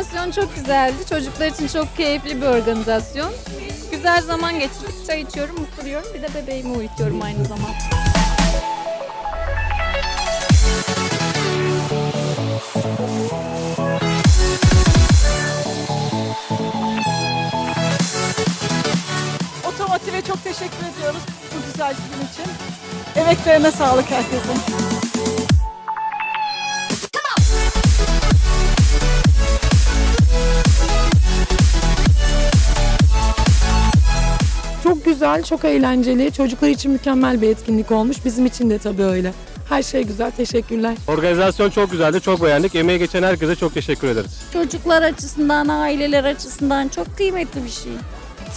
Organizasyon çok güzeldi. Çocuklar için çok keyifli bir organizasyon. Güzel zaman geçirdik. Çay içiyorum, ısırıyorum. Bir de bebeğimi uyutuyorum aynı zamanda. Teşekkür ediyoruz bu güzel gün için. Emeklerine sağlık herkesin. Çok güzel, çok eğlenceli. Çocuklar için mükemmel bir etkinlik olmuş. Bizim için de tabii öyle. Her şey güzel. Teşekkürler. Organizasyon çok güzeldi, çok beğendik. Emeği geçen herkese çok teşekkür ederiz. Çocuklar açısından, aileler açısından çok kıymetli bir şey.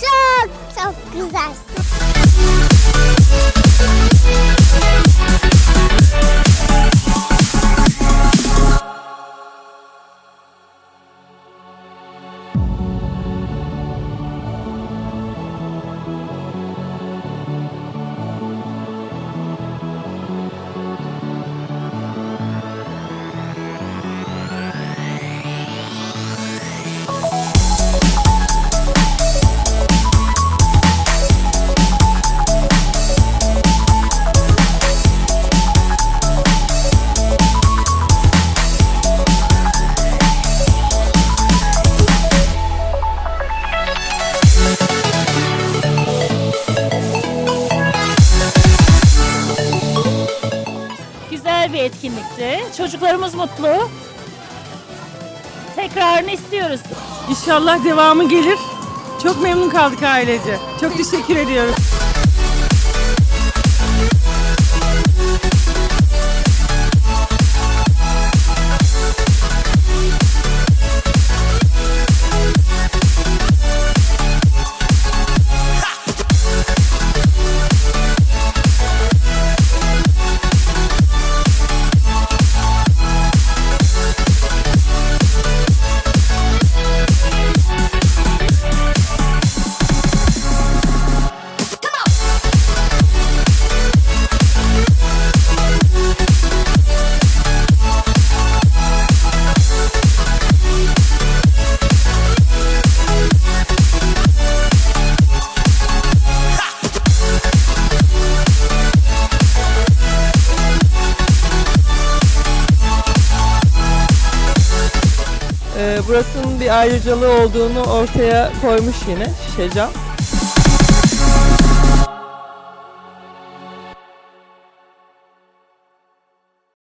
Çok çok güzel. Thank you. Bir etkinlikti. Çocuklarımız mutlu. Tekrarını istiyoruz. İnşallah devamı gelir. Çok memnun kaldık ailece. Çok teşekkür ediyoruz. Ee, burasının bir ayrıcalığı olduğunu ortaya koymuş yine Şişecam.